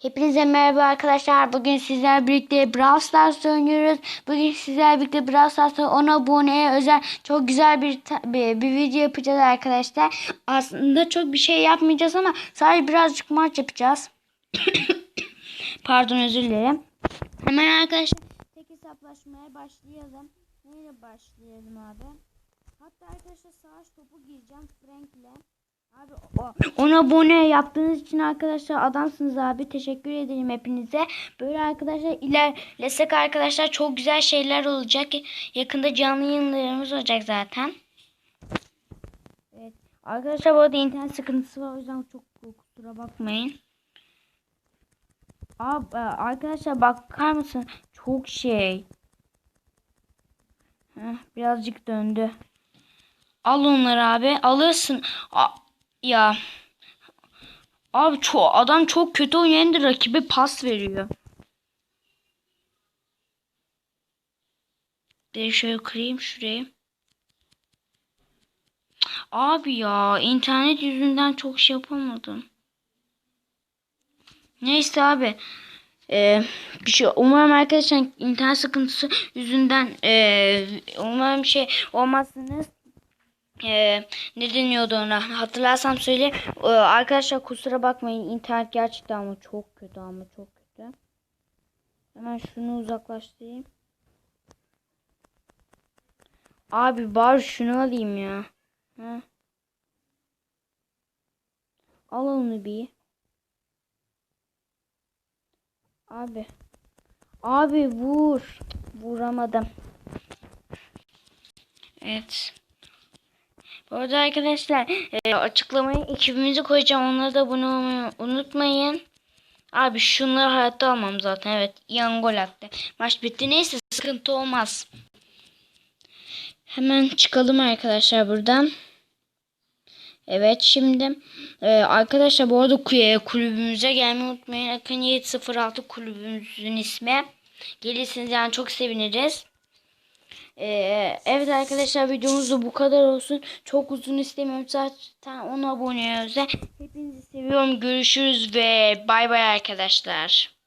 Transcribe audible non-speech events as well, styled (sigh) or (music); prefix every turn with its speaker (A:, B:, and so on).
A: Hepinize merhaba arkadaşlar. Bugün sizlerle birlikte Brawl Stars oynuyoruz. Bugün sizlerle birlikte Brawl Stars'ta 10 aboneye özel çok güzel bir, bir, bir video yapacağız arkadaşlar. Aslında çok bir şey yapmayacağız ama sadece birazcık maç yapacağız. (coughs) Pardon özür dilerim. Hemen arkadaşlar tek hesaplaşmaya başlayalım. Neyle başlayalım abi? Hatta arkadaşlar savaş topu gireceğim Frank'le. Abi o- 10 abone yaptığınız için arkadaşlar adamsınız abi. Teşekkür ederim hepinize. Böyle arkadaşlar ilerlesek arkadaşlar çok güzel şeyler olacak. Yakında canlı yayınlarımız olacak zaten. Evet. Arkadaşlar bu arada internet sıkıntısı var. O yüzden çok kusura bakmayın. Abi arkadaşlar bakar mısın? Çok şey. Heh, birazcık döndü. Al onları abi. Alırsın. A- ya. Abi çok adam çok kötü oynayan rakibe pas veriyor. Bir şöyle kırayım şurayı. Abi ya internet yüzünden çok şey yapamadım. Neyse abi. Ee, bir şey umarım arkadaşlar internet sıkıntısı yüzünden ee, umarım şey olmazsınız. Ee, ne deniyordu ona? Hatırlarsam söyle. Ee, arkadaşlar kusura bakmayın. İnternet gerçekten ama çok kötü ama çok kötü. Hemen şunu uzaklaştırayım. Abi bari şunu alayım ya. Heh. al onu bir. Abi. Abi vur. Vuramadım. Evet bu arada arkadaşlar e, açıklamaya ekibimizi koyacağım. Onlara da abone olmayı unutmayın. Abi şunları hayatta almam zaten. Evet. Yan gol attı. Maç bitti. Neyse sıkıntı olmaz. Hemen çıkalım arkadaşlar buradan. Evet şimdi e, arkadaşlar bu arada ku- kulübümüze gelmeyi unutmayın. Akın 706 kulübümüzün ismi. Gelirsiniz yani çok seviniriz. Ee, evet arkadaşlar videomuz da bu kadar olsun. Çok uzun istemiyorum. Zaten 10 aboneye özel. Hepinizi seviyorum. Görüşürüz ve bay bay arkadaşlar.